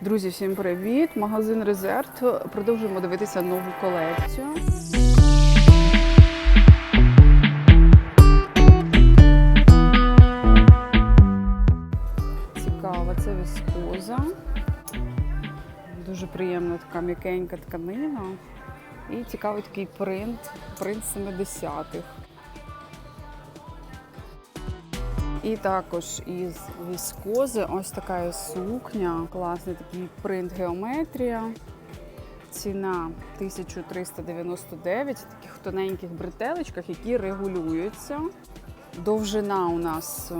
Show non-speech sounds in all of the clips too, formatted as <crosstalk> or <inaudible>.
Друзі, всім привіт! Магазин Резерв. Продовжуємо дивитися нову колекцію. Цікава, це віскоза. Дуже приємна така м'якенька тканина. І цікавий такий принт, принт 70-х. І також із віскози ось така сукня. Класний такий принт геометрія. Ціна 1399 в таких тоненьких бретелечках, які регулюються. Довжина у нас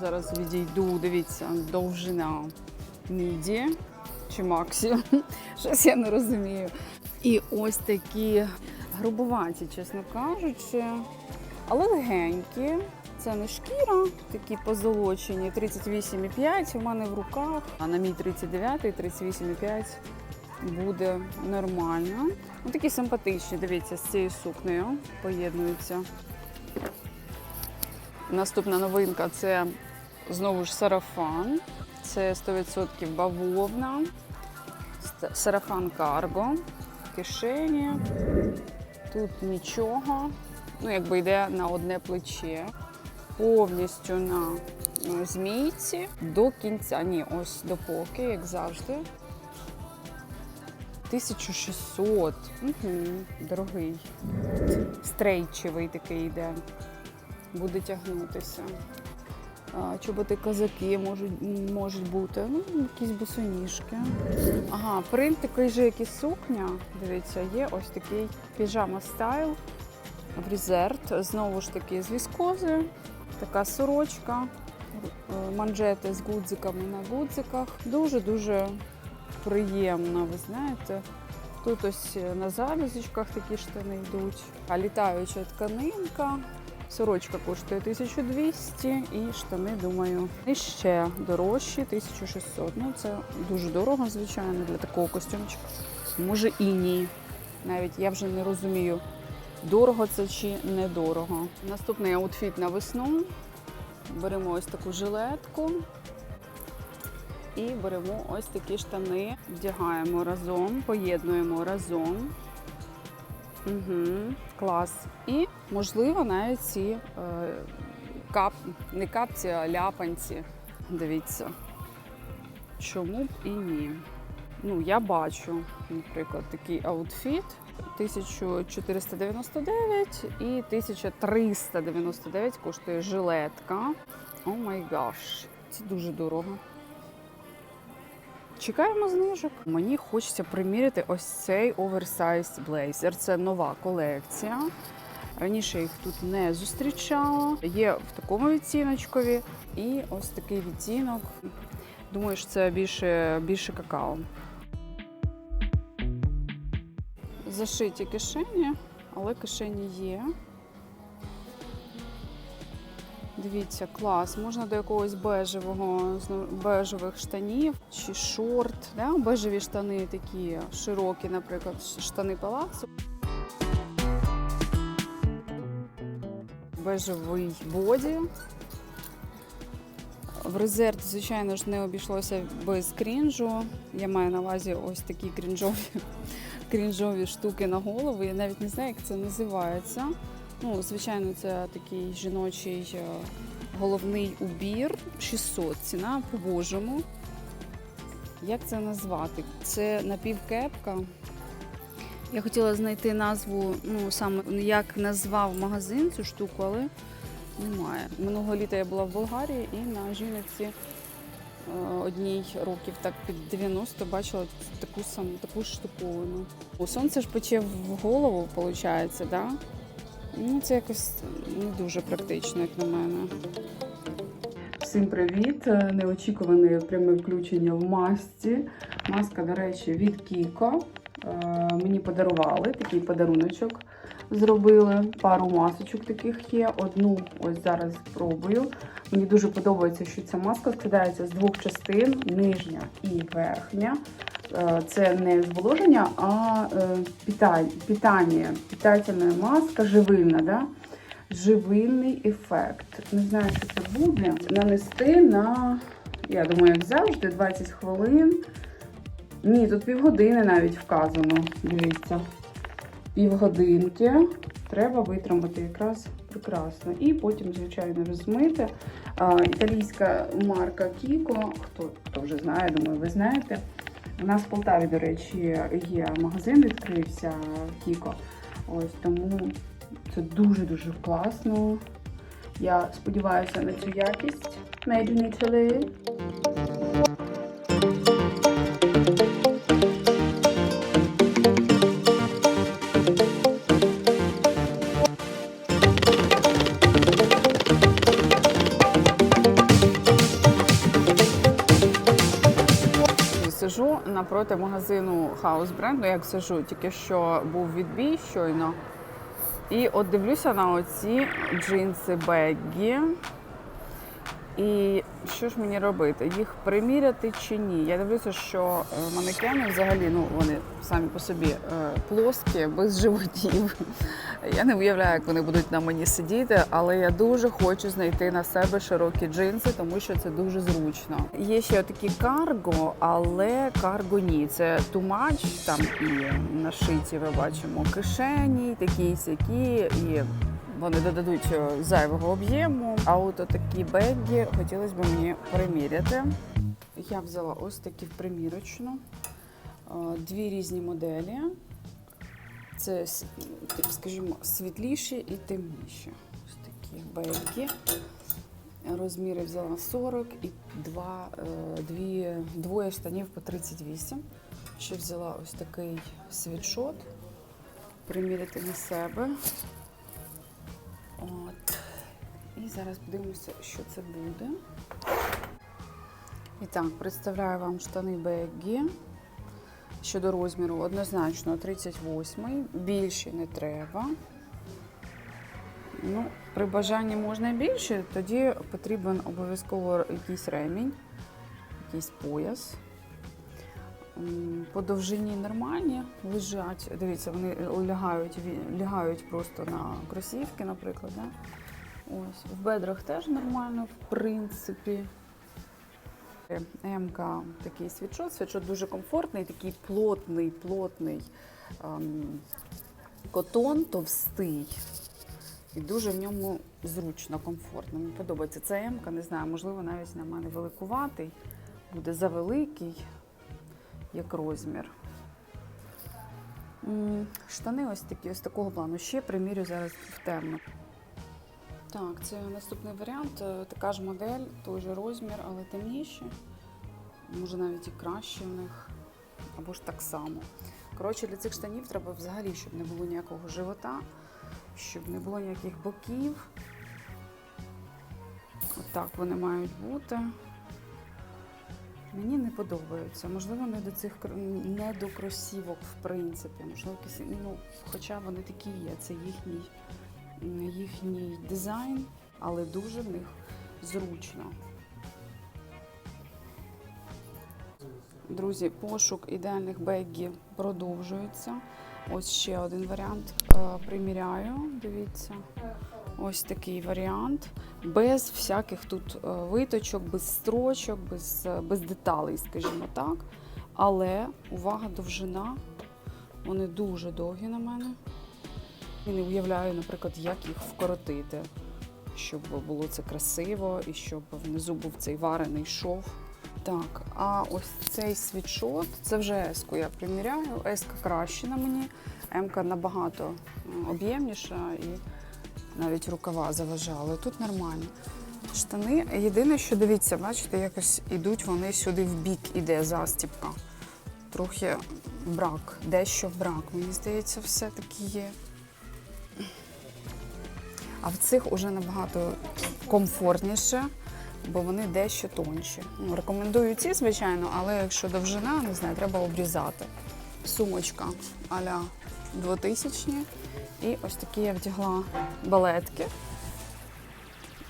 зараз відійду. Дивіться, довжина міді чи максі. <laughs> Щось я не розумію. І ось такі грубуваті, чесно кажучи, але легенькі. Це не шкіра, такі позолочені 38,5 у мене в руках, а на мій 39 38,5 буде нормально. Ну, такі симпатичні, дивіться, з цією сукнею поєднуються. Наступна новинка це знову ж сарафан. Це 100% бавовна, сарафан карго, кишені. Тут нічого. Ну, якби йде на одне плече. Повністю на е, змійці до кінця. Ні, ось допоки, як завжди. 1600. Угу, дорогий. Стрейчевий такий йде. Буде тягнутися. Чоботи козаки можуть, можуть бути. Ну, якісь босоніжки. Ага, принт такий же, як і сукня. Дивіться, є ось такий піжама стайл в резерв. Знову ж таки з віскози. Така сорочка, е, манжети з гудзиками на гудзиках. Дуже-дуже приємно, ви знаєте. Тут ось на завязочках такі штани йдуть. А літаюча тканинка. Сорочка коштує 1200 і штани, думаю, і ще дорожчі 1600. Ну, це дуже дорого, звичайно, для такого костюмчика. Може і ні. Навіть я вже не розумію, дорого це чи недорого. Наступний аутфіт на весну. Беремо ось таку жилетку і беремо ось такі штани, вдягаємо разом, поєднуємо разом. Угу, клас. І, можливо, навіть ці е, кап, не капці, а ляпанці. Дивіться. Чому б і ні? Ну, я бачу, наприклад, такий аутфіт 1499 і 1399 коштує жилетка. О май гаш, це дуже дорого. Чекаємо знижок. Мені хочеться приміряти ось цей оверсайз блейзер. Це нова колекція. Раніше їх тут не зустрічала. Є в такому відтіночкові і ось такий відтінок. Думаю, що це більше, більше какао. Зашиті кишені, але кишені є. Дивіться, клас. Можна до якогось бежевого бежевих штанів чи шорт. Да? Бежеві штани такі широкі, наприклад, штани палацу. Бежевий боді. В резерв, звичайно ж, не обійшлося без крінжу. Я маю на увазі ось такі крінжові, крінжові штуки на голову. Я навіть не знаю, як це називається. Ну, звичайно, це такий жіночий е, головний убір 600 ціна по-божому. Як це назвати? Це напівкепка. Я хотіла знайти назву, ну саме як назвав магазин цю штуку, але немає. Минулого літа я була в Болгарії і на жіночці одній років так під 90 бачила таку саму таку штуковину. Сонце ж пече в голову, виходить, да? Ну, це якось не дуже практично, як на мене. Всім привіт! Е, Неочікуване пряме включення в масці. Маска, до речі, від Кіко. Е, Мені подарували такий подаруночок. Зробили пару масочок таких є. Одну ось зараз спробую. Мені дуже подобається, що ця маска складається з двох частин: нижня і верхня. Е, Це не зволоження, а е, питання, питательна маска, живильна. Да? Живильний ефект. Не знаю, що це буде. Нанести на, я думаю, як завжди, 20 хвилин Ні, тут півгодини навіть вказано. Дивіться. Півгодинки. Треба витримати якраз прекрасно. І потім, звичайно, розмити. Італійська марка Кіко. Хто, хто вже знає, думаю, ви знаєте. У нас в Полтаві, до речі, є магазин, відкрився Кіко. Ось тому це дуже-дуже класно. Я сподіваюся на цю якість. Made in Italy. Напроти магазину House Brand, ну як сижу, тільки що був відбій щойно. І от дивлюся на оці джинси Беггі. І що ж мені робити? Їх приміряти чи ні? Я дивлюся, що е, манекени взагалі, ну вони самі по собі е, плоскі, без животів. <laughs> Я не уявляю, як вони будуть на мені сидіти, але я дуже хочу знайти на себе широкі джинси, тому що це дуже зручно. Є ще такі карго, але карго ні. Це much, там і нашиті ми бачимо кишені, такі сякі, і вони додадуть е, зайвого об'єму. А от такі бегі хотілося б мені приміряти. Я взяла ось такі в примірочну. Е, Дві різні моделі. Це, скажімо, світліші і темніші. Ось такі бегі. Розміри взяла 40 і два, е, дві, двоє штанів по 38. Ще взяла ось такий світшот. Приміряти на себе. І зараз подивимося, що це буде. І так, представляю вам штани Беггі. Щодо розміру, однозначно 38 більше не треба. Ну, при бажанні можна більше, тоді потрібен обов'язково якийсь ремінь, якийсь пояс. По довжині нормальні лежать. Дивіться, вони лягають, лягають просто на кросівки, наприклад. Да? Ось. В бедрах теж нормально, в принципі. МК такий світшот. Світшот дуже комфортний, такий плотний, плотний ем, котон, товстий. І дуже в ньому зручно, комфортно. Мені подобається. Це МК, не знаю, можливо, навіть на мене великуватий, буде завеликий, як розмір. Штани ось такі, ось такого плану. Ще примірю зараз в темно. Так, це наступний варіант. Е, Така ж модель, той же розмір, але темніші. Може навіть і краще в них, або ж так само. Коротше, для цих штанів треба взагалі, щоб не було ніякого живота, щоб не було ніяких боків. Отак вони мають бути. Мені не подобаються. Можливо, не до цих не до кросівок, в принципі. Можливо, ну, хоча вони такі є, це їхній, їхній дизайн, але дуже в них зручно. Друзі, пошук ідеальних бегів продовжується. Ось ще один варіант е, приміряю. Дивіться. Ось такий варіант. Без всяких тут е, виточок, без строчок, без, е, без деталей, скажімо так. Але увага, довжина. Вони дуже довгі на мене. І не уявляю, наприклад, як їх вкоротити, щоб було це красиво і щоб внизу був цей варений шов. Так, а ось цей світшот, це вже еску я приміряю. Еска краще на мені, М-ка набагато об'ємніша і навіть рукава заважали. Тут нормально. Штани. Єдине, що дивіться, бачите, якось ідуть вони сюди в бік, іде застіпка. Трохи брак, дещо брак. Мені здається, все-таки є. А в цих уже набагато комфортніше, бо вони дещо тонші. Ну, рекомендую ці, звичайно, але якщо довжина, не знаю, треба обрізати. Сумочка а-ля 2000 І ось такі я вдягла балетки.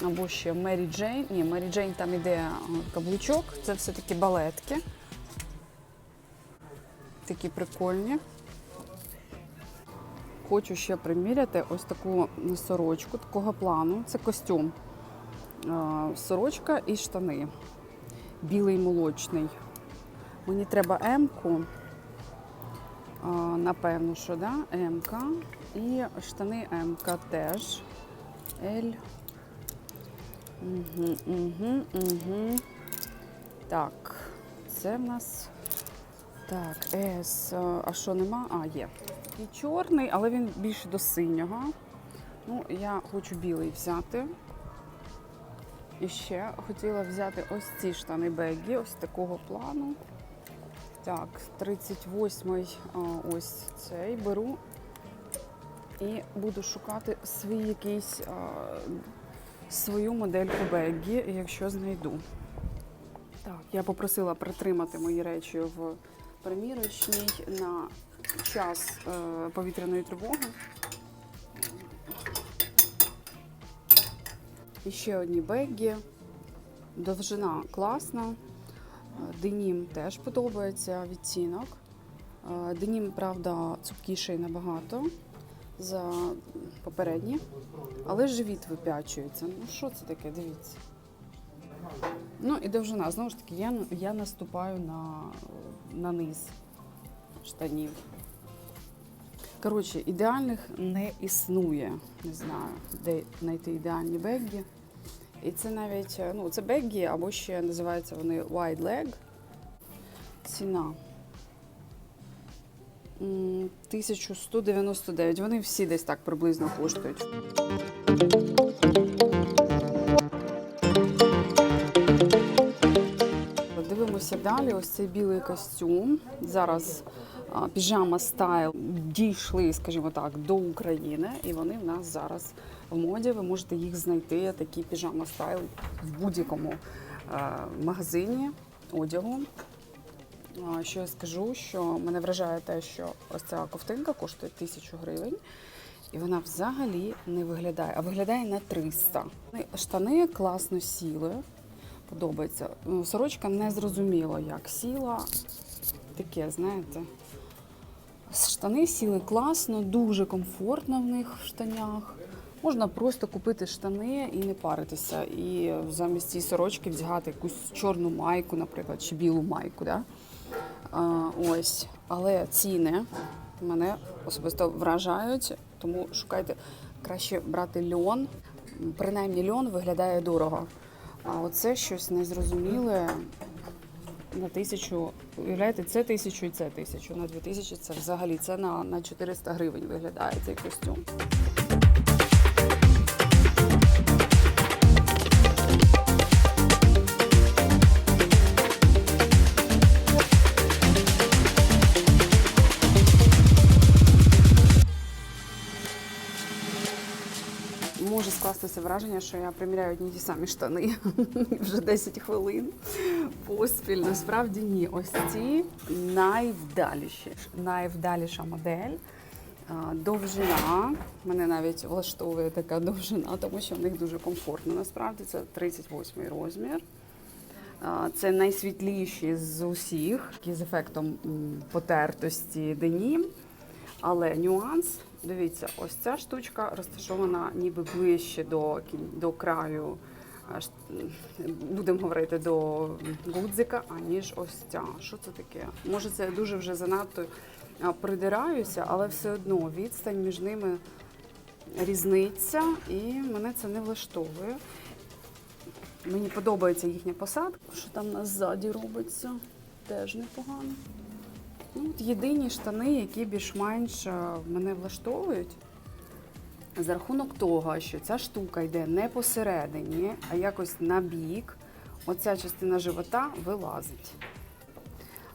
Або ще Мері Джейн. Ні, Мері Джейн там іде каблучок. Це все-таки балетки. Такі прикольні. Хочу ще приміряти ось таку сорочку такого плану. Це костюм. Сорочка і штани. Білий молочний. Мені треба М-ку. Напевно, що да? М-ка. І штани М-ка теж. L. Угу, угу, угу. Так, це в нас. Так, С. А що нема? А, є. І чорний, але він більше до синього. Ну, я хочу білий взяти. І ще хотіла взяти ось ці штани бегі, ось такого плану. Так, 38-й ось цей беру і буду шукати свій якийсь свою модельку бегі, якщо знайду. Так, я попросила притримати мої речі в примірочній на час е, повітряної тривоги. І ще одні бегі. Довжина класна. Е, Денім теж подобається відтінок. Е, Денім, правда, цупкіший набагато за попередні, але живіт вип'ячується. Ну що це таке? Дивіться. Ну і довжина. Знову ж таки, я, я наступаю на, на низ штанів. Коротше, ідеальних не існує. Не знаю, де знайти ідеальні беггі. І це навіть, е, ну, це беггі, або ще називаються вони wide leg. Ціна. 1199. Вони всі десь так приблизно коштують. Дивимося далі. Ось цей білий костюм. Зараз піжама стайл дійшли, скажімо так, до України, і вони в нас зараз в моді. Ви можете їх знайти, такі піжама стайл в будь-якому е, магазині одягу. Що я скажу, що мене вражає те, що ось ця ковтинка коштує тисячу гривень. І вона взагалі не виглядає, а виглядає на 300. Штани класно сіли. Подобається. Ну, Сорочка не зрозуміла, як сіла. Таке, знаєте. Штани сіли класно, дуже комфортно в них в штанях. Можна просто купити штани і не паритися. І замість цієї сорочки вдягати якусь чорну майку, наприклад, чи білу майку. Да? А, ось. Але ціни мене особисто вражають, тому шукайте краще брати льон. Принаймні льон виглядає дорого. А оце щось незрозуміле на тисячу. Уявляєте, це тисячу і це тисячу. На дві тисячі це взагалі це на, на 400 гривень виглядає цей костюм. Може скластися враження, що я приміряю одні ті самі штани <laughs> вже 10 хвилин поспіль. Насправді ні. Ось ці найвдаліші, найвдаліша модель. Довжина. Мене навіть влаштовує така довжина, тому що в них дуже комфортно. Насправді це 38 розмір. Це найсвітліші з усіх, які з ефектом потертості денім. Але нюанс, дивіться, ось ця штучка розташована ніби ближче до, до краю, аж, будемо говорити, до гудзика, аніж ось ця. Що це таке? Може, це я дуже вже занадто придираюся, але все одно відстань між ними різниця, і мене це не влаштовує. Мені подобається їхня посадка, що там у нас ззаді робиться, теж непогано. Ну, от єдині штани, які більш-менш мене влаштовують. За рахунок того, що ця штука йде не посередині, а якось на бік, оця частина живота вилазить.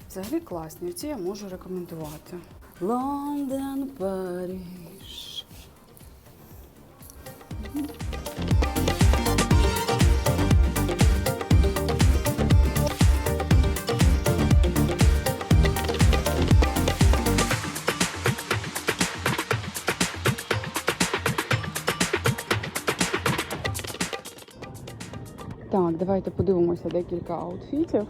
Взагалі класні, ці я можу рекомендувати. Лондон, Париж. Давайте подивимося декілька аутфітів.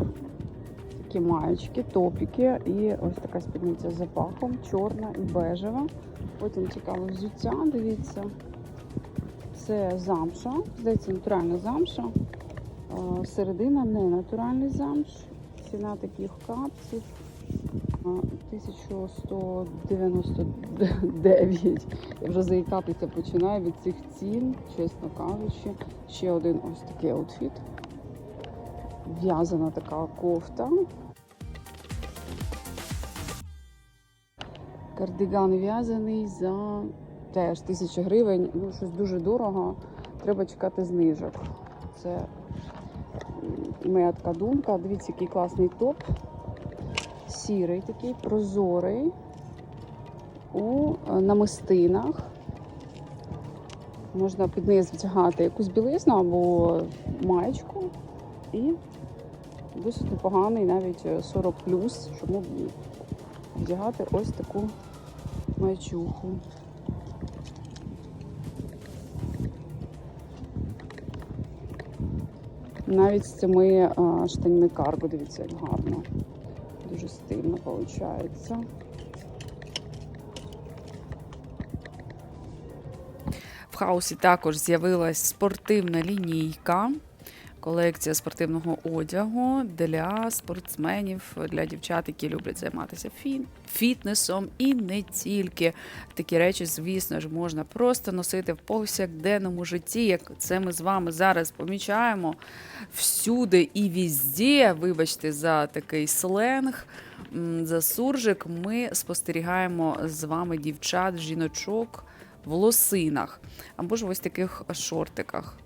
Такі маєчки, топіки і ось така спідниця з запахом, чорна і бежева. Потім цікаве взуття, дивіться. Це замша, здається, натуральна замша. Е, Середина не натуральний замш. ціна таких капців 1199. Я вже заїкатися починаю від цих цін, чесно кажучи. Ще один ось такий аутфіт. В'язана така кофта. Кардиган в'язаний за теж тисячу гривень. Ну, щось дуже дорого. Треба чекати знижок. Це моя така думка. Дивіться, який класний топ. Сірий такий, прозорий. У е, намистинах. Можна під низ вдягати якусь білизну або маєчку. І досить непоганий, навіть е, 40 чому б. Вдягати ось таку мачуху. Навіть з цими а, штанями карго, дивіться, як гарно. Дуже стильно виходить. В хаусі також з'явилась спортивна лінійка, колекція спортивного одягу для спортсменів, для дівчат, які люблять займатися фітнесом, і не тільки такі речі, звісно ж, можна просто носити в повсякденному житті, як це ми з вами зараз помічаємо всюди і візде. Вибачте за такий сленг. За суржик ми спостерігаємо з вами дівчат, жіночок в лосинах або ж в ось таких шортиках.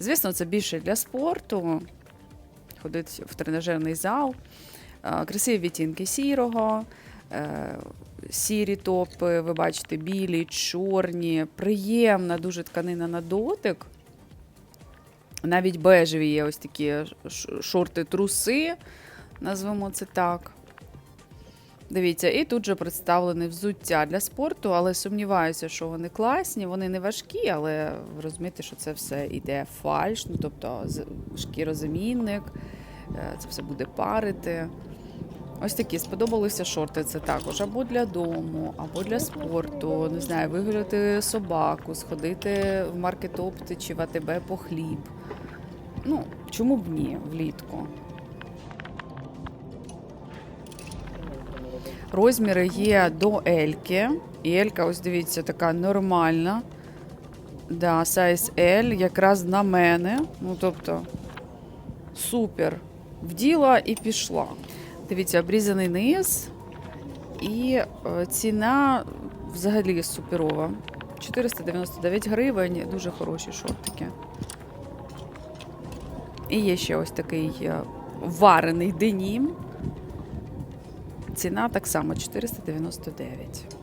Звісно, це більше для спорту. Ходить в тренажерний зал, Е, красиві відтінки сірого, е, сірі топи, ви бачите, білі, чорні, приємна дуже тканина на дотик. Навіть бежеві є ось такі шорти-труси, назвемо це так. Дивіться, і тут же представлене взуття для спорту, але сумніваюся, що вони класні, вони не важкі, але розумієте, що це все іде фальш, ну тобто шкірозамінник, е, це все буде парити. Ось такі сподобалися шорти. Це також або для дому, або для спорту. Не знаю, вигуляти собаку, сходити в маркетопти чи в АТБ по хліб. Ну, чому б ні влітку? Розміри є до Ельки. І Елька, ось дивіться, така нормальна. Да, size L, якраз на мене. Ну, тобто, супер. Вділа і пішла. Дивіться, обрізаний низ. І е, ціна взагалі суперова. 499 гривень, дуже хороші шортики. І є ще ось такий е, варений денім. Ціна так само 499.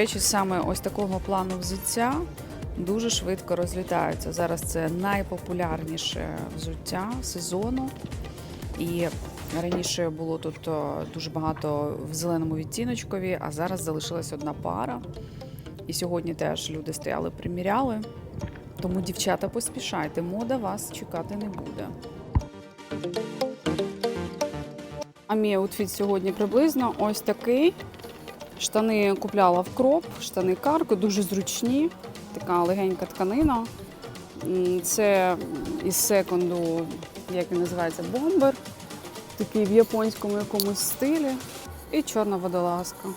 Речі, саме ось такого плану взуття дуже швидко розлітаються. Зараз це найпопулярніше взуття сезону. І раніше було тут дуже багато в зеленому відтіночкові, а зараз залишилась одна пара. І сьогодні теж люди стояли, приміряли. Тому, дівчата, поспішайте, мода вас чекати не буде. А мій аутфіт сьогодні приблизно ось такий. Штани купляла в кроп, штани карго, дуже зручні, така легенька тканина. Це із секунду, як він називається, бомбер, такий в японському якомусь стилі. І чорна водолазка.